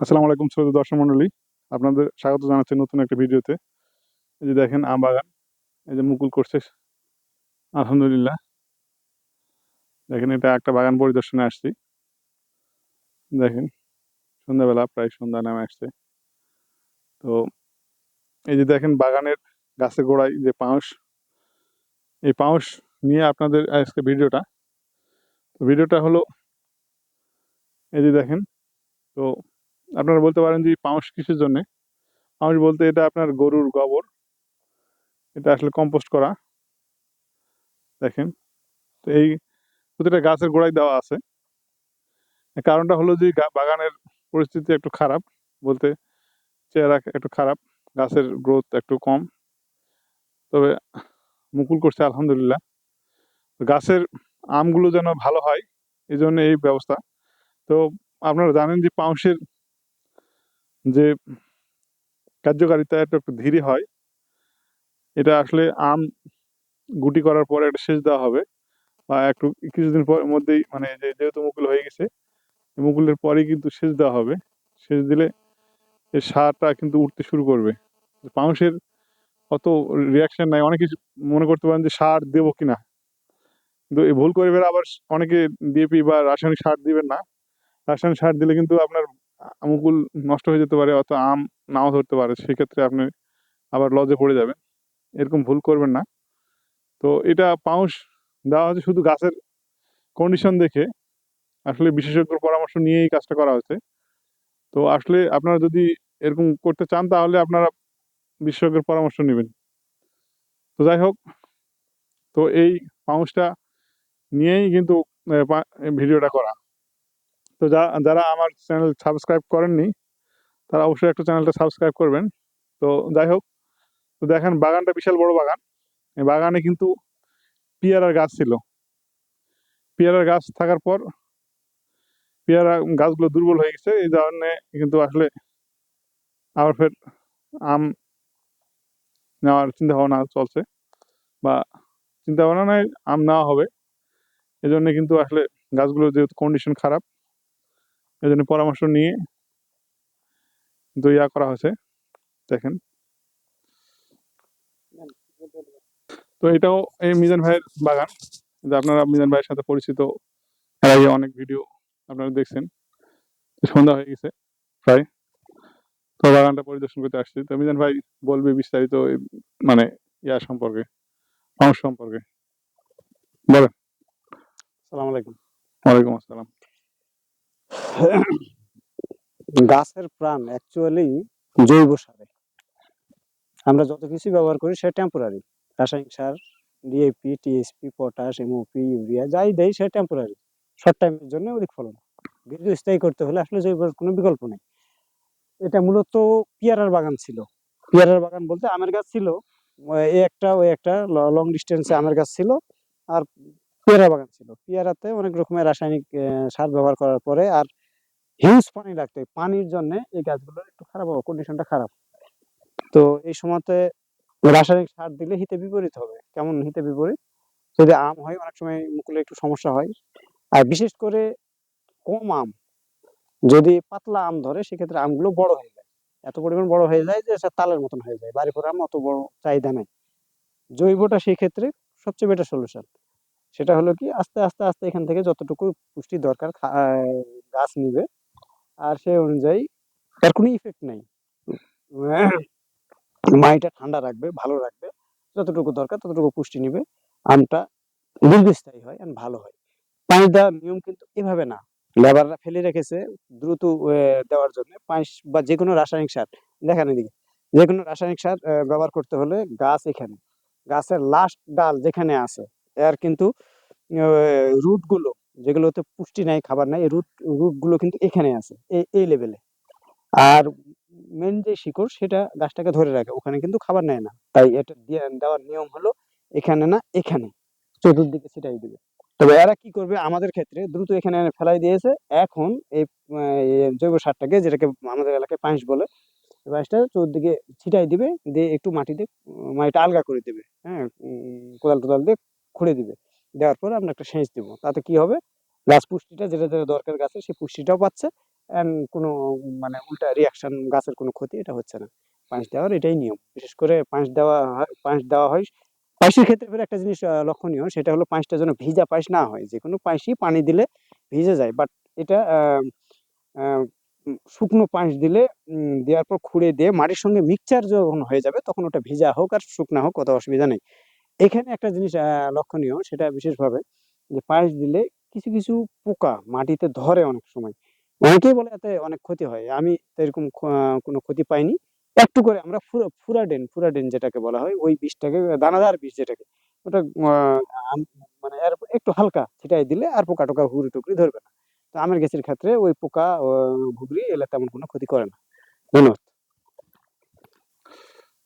আসসালামু আলাইকুম শ্রোতা দর্শক মণ্ডলী। আপনাদের স্বাগত জানাচ্ছি নতুন একটা ভিডিওতে। এই যে দেখেন আম বাগান এই যে মুকুল করছে। আলহামদুলিল্লাহ। দেখেন, এটা একটা বাগান পরিদর্শনে আসছি। দেখেন, সন্ধ্যাবেলা প্রায় সন্ধ্যা নামে আসছে। তো এই যে দেখেন, বাগানের গাছের গোড়ায় যে পাউস, এই পাউস নিয়ে আপনাদের আজকে ভিডিওটা। তো ভিডিওটা হলো, এই যে দেখেন, তো আপনারা বলতে পারেন যে পাউস কিসের জন্যে। পাউস বলতে এটা আপনার গরুর গোবর। এটা আসলে কম্পোস্ট করা। দেখেন, তো এই প্রতিটা গাছের গোড়ায় দেওয়া আছে। কারণটা হলো যে বাগানের পরিস্থিতি একটু খারাপ, বলতে চেহারা একটু খারাপ, গাছের গ্রোথ একটু কম। তবে মুকুল করছে আলহামদুলিল্লাহ। গাছের আমগুলো যেন ভালো হয় এই জন্য এই ব্যবস্থা। তো আপনারা জানেন যে পাউসের যে কার্যকারিতা এটা একটু ধীরে হয়, এটা আসলে আম গুটি করার পরে একটা সেচ দেওয়া হবে। বা একটু কিছুদিন পর মধ্যেই মানে যেহেতু মুকুল হয়ে গেছে মুকুলের পরেই কিন্তু সেচ দেওয়া হবে। সেচ দিলে এর সারটা কিন্তু উঠতে শুরু করবে। পাউসের অত রিয়াকশন নাই, অনেকে মনে করতে পারেন যে সার দেবো কিনা। কিন্তু এই ভুল করে আবার অনেকে ডিএপি বা রাসায়নিক সার দিবেন না। রাসায়নিক সার দিলে কিন্তু আপনার মুকুল নষ্ট হয়ে যেতে পারে অত আম নাও ধরতে পারে, সেক্ষেত্রে আপনি আবার লজে পড়ে যাবেন। এরকম ভুল করবেন না। তো এটা পাউস দেওয়া হচ্ছে শুধু গাছের কন্ডিশন দেখে। আসলে বিশেষজ্ঞর পরামর্শ নিয়ে এই কাজটা করা হচ্ছে তো আসলে আপনারা যদি এরকম করতে চান, তাহলে আপনারা বিশেষজ্ঞের পরামর্শ নেবেন। তো যাই হোক, তো এই পাউসটা নিয়েই কিন্তু ভিডিওটা করা। তো যা, যারা আমার চ্যানেল সাবস্ক্রাইব করেননি, তারা অবশ্যই একটা চ্যানেলটা সাবস্ক্রাইব করবেন। তো যাই হোক, তো দেখেন বাগানটা বিশাল বড় বাগান। এই বাগানে কিন্তু পেয়ারার গাছ ছিল। পেয়ারার গাছ থাকার পর পেয়ারা গাছগুলো দুর্বল হয়ে গেছে। এই কারণে কিন্তু আসলে আবার ফের আম নেওয়ার চিন্তা ভাবনা চলছে বা চিন্তা ভাবনা নয়, আম নেওয়া হবে। এজন্য কিন্তু আসলে গাছগুলোর যেহেতু কন্ডিশন খারাপ এজন্য পরামর্শ নিয়ে কিন্তু ইয়া করা হয়েছে। দেখেন। তো এটাও এই মিজান ভাইয়ের বাগান। যে আপনারা মিজান ভাইয়ের সাথে পরিচিত এর আগে অনেক ভিডিও আপনারা দেখছেন। সন্ধ্যা হয়ে গেছে প্রায়। তো বাগানটা পরিদর্শন করতে আসছি। তো মিজান ভাই বলবে বিস্তারিত মানে ইয়া সম্পর্কে মানুষ সম্পর্কে। বলেন। সালাম আলাইকুম। ওয়ালাইকুম আসসালাম। গাছের প্রাণ অ্যাকচুয়ালি জৈব সারে। আমরা যত কিছু ব্যবহার করি সে টেম্পোরারি রাসায়নিক সার DAP TSP potash MOP urea যাই দেয় সে টেম্পোরারি শর্ট টাইমের জন্য অধিক ফলন। দীর্ঘস্থায়ী করতে হলে আসলে জৈব কোনো বিকল্প নেই। এটা মূলত পেয়ারার বাগান ছিল। পেয়ারার বাগান বলতে আমের গাছ ছিল। এই একটা ওই একটা, লং ডিস্টেন্সে আমের গাছ ছিল। আর পেয়ারা বাগান ছিল। পেয়ারাতে অনেক রকমের রাসায়নিক সার ব্যবহার করার পরে আর হিউজ পানি লাগতো। পানির জন্য এই গাছগুলোর একটু খারাপ হবে কন্ডিশনটা খারাপ তো এই সময়তে রাসায়নিক সার দিলে হিতে বিপরীত হবে। কেমন হিতে বিপরীত? যদি আম হয়, অনেক সময় মুকুলে একটু সমস্যা হয়। আর বিশেষ করে কম আম। যদি পাতলা আম ধরে, সেক্ষেত্রে আমগুলো বড় হয়ে যায়। এত পরিমাণ বড় হয়ে যায় যে তালের মতন হয়ে যায়। বাড়ি পরে আম অত বড় চাহিদা নেই। জৈবটা সেই ক্ষেত্রে সবচেয়ে বেটার সলিউশন সেটা হলো কি, আস্তে আস্তে আস্তে এখান থেকে যতটুকু পুষ্টি দরকার গাছ নিবে। আর সেই অনুযায়ী তার কোনো ইফেক্ট নেই। মাটিটা ঠান্ডা রাখবে, ভালো রাখবে। যতটুকু দরকার ততটুকু পুষ্টি নিবে। আমটা দীর্ঘস্থায়ী হয় আর ভালো হয়। পানি দেওয়ার নিয়ম কিন্তু এভাবে না। লেবাররা ফেলে রেখেছে দ্রুত দেওয়ার জন্য। পানি বা যে কোনো রাসায়নিক সার, দেখেন এদিকে। যে কোনো রাসায়নিক সার ব্যবহার করতে হলে গাছ এখানে। গাছের লাস্ট ডাল যেখানে আছে এর কিন্তু রুটগুলো যেগুলোতে পুষ্টি নাই, খাবার নাই, রুট রুটগুলো কিন্তু এখানে আছে এই এই লেভেলে আর মেন যে শিকড়, সেটা গাছটাকে ধরে রাখে, ওখানে কিন্তু খাবার নেয় না। তাই এটা দেওয়ার নিয়ম হলো, এখানে না, এখানে। চতুর্দিকে ছিটাই দিবে। তবে এরা কি করবে, আমাদের ক্ষেত্রে দ্রুত এখানে ফেলাই দিয়েছে। এখন এই জৈব সারটাকে, যেটাকে আমাদের এলাকায় পাঁশ বলে পাঁশটা চতুর্দিকে ছিটাই দিবে, দিয়ে একটু মাটিতে মাটিটা আলগা করে দিবে হ্যাঁ কোদাল টোদাল দিয়ে খুঁড়ে দিবে। দেওয়ার পরে আমরা একটা সেচ দিব। তাতে কি হবে? গাছ পুষ্টিটা যেটা যেটা দরকার গাছে, সেই পুষ্টিটাও পাচ্ছে and কোনো মানে উল্টা রিয়াকশন গাছের কোনো ক্ষতি এটা হচ্ছে না। পাঁচ দেওয়ার এটাই নিয়ম। বিশেষ করে পাঁচ দেওয়া হয়, পাঁচ দেওয়া হয়, পাঁচের ক্ষেত্রে ফের একটা জিনিস লক্ষণীয়, সেটা হলো পাঁচটা যেন ভিজা পাঁচ না হয়। যে কোনো পাঁচই পানি দিলে ভিজে যায় বাট এটা শুকনো পাঁচ দিলে দেওয়ার পর খুঁড়ে দিয়ে মাটির সঙ্গে মিক্সচার যখন হয়ে যাবে, তখন ওটা ভিজা হোক আর শুকনা হোক কত অসুবিধা নেই। এখানে একটা জিনিস লক্ষণীয় সেটা বিশেষভাবে যে পায়েস দিলে কিছু কিছু পোকা মাটিতে ধরে অনেক সময়। অনেকেই বলে এতে অনেক ক্ষতি হয়। আমি এরকম কোনো ক্ষতি পাইনি। একটু করে আমরা ফুরা- ফুরাডেন ফুরাডেন যেটাকে বলা হয়, ওই বিষটাকে, দানাদার বিষ যেটাকে, ওটা মানে একটু হালকা ছিটাই দিলে আর পোকা টোকা হুড়ি টুকরি ধরবে না। তো আমের গাছের ক্ষেত্রে ওই পোকা ঘুগরি এলে তেমন কোনো ক্ষতি করে না। ধন্যবাদ।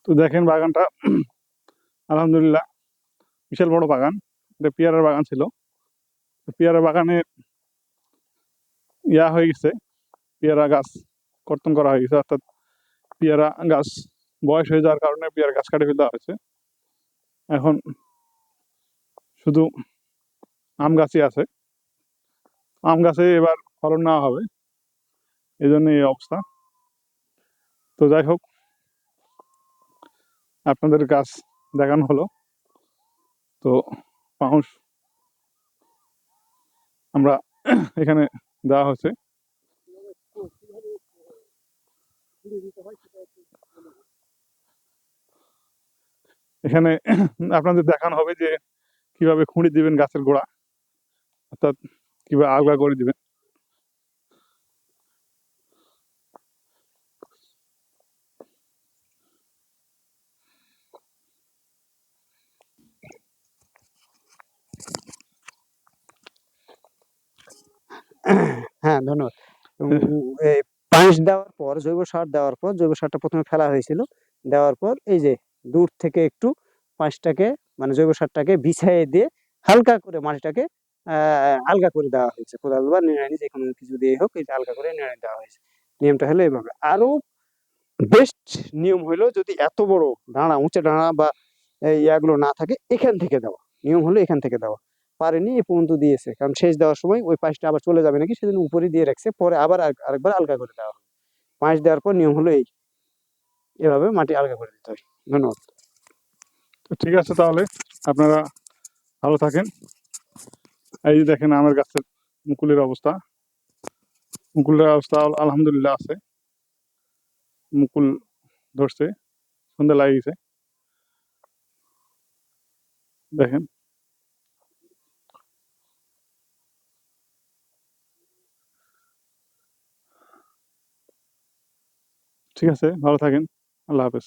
তো দেখেন বাগানটা, আলহামদুলিল্লাহ বিশাল বড় বাগান। এটা পেয়ারার বাগান ছিল। পেয়ারা বাগানে ইয়া হয়ে গেছে। পেয়ারা গাছ কর্তন করা হয়ে গেছে। অর্থাৎ পেয়ারা গাছ বয়স হয়ে যাওয়ার কারণে পেয়ারা গাছ কাটে ফেলা হয়েছে। এখন শুধু আম গাছই আছে। আম গাছে এবার ফলন নেওয়া হবে। এই জন্য এই অবস্থা। তো যাই হোক, আপনাদের গাছ দেখানো হলো। তো পাউস আমরা এখানে দেওয়া হচ্ছে এখানে আপনাদের দেখানো হবে যে কীভাবে খুঁড়ি দিবেন গাছের গোড়া, অর্থাৎ কীভাবে আগলা করে দিবেন। হ্যাঁ ধন্যবাদ। এই পাঁচ দেওয়ার পর জৈব সার দেওয়ার পর জৈব সারটা প্রথমে ফেলা হয়েছিল। দেওয়ার পর এই যে দূর থেকে একটু পাঁচটাকে মানে জৈব সারটাকে বিছাইয়ে দিয়ে হালকা করে মাটিটাকে আহ আলগা করে দেওয়া হয়েছে। কোদাল বা নিড়ানি যে কোনো কিছু দিয়ে হোক এটা হালকা করে নিড়ানি দেওয়া হয়েছে। নিয়মটা হলো এইভাবে আরও বেস্ট নিয়ম হলো যদি এত বড় ডাঁড়া উঁচা ডাঁড়া বা ইয়াগুলো না থাকে এখান থেকে দেওয়া। নিয়ম হলো এখান থেকে দেওয়া। পারেনি এ পর্যন্ত দিয়েছে। কারণ শেষ দেওয়ার সময় ওই পাঁচটা আবার চলে যাবে নাকি সেদিন উপরে দিয়ে রাখছে, পরে আবার আর- আরেকবার আলগা করে দেওয়া হবে। পাঁচ দেওয়ার পর নিয়ম হলো এই। এভাবে মাটি আলগা করে দিতে হয়। ধন্যবাদ। তো ঠিক আছে তাহলে, আপনারা ভালো থাকেন। এই যে দেখেন আমের গাছের মুকুলের অবস্থা। মুকুলের অবস্থা আলহামদুলিল্লাহ আছে। মুকুল ধরছে, সন্ধ্যা লাগিয়েছে। দেখেন। ঠিক আছে ভালো থাকেন আল্লাহ হাফেজ।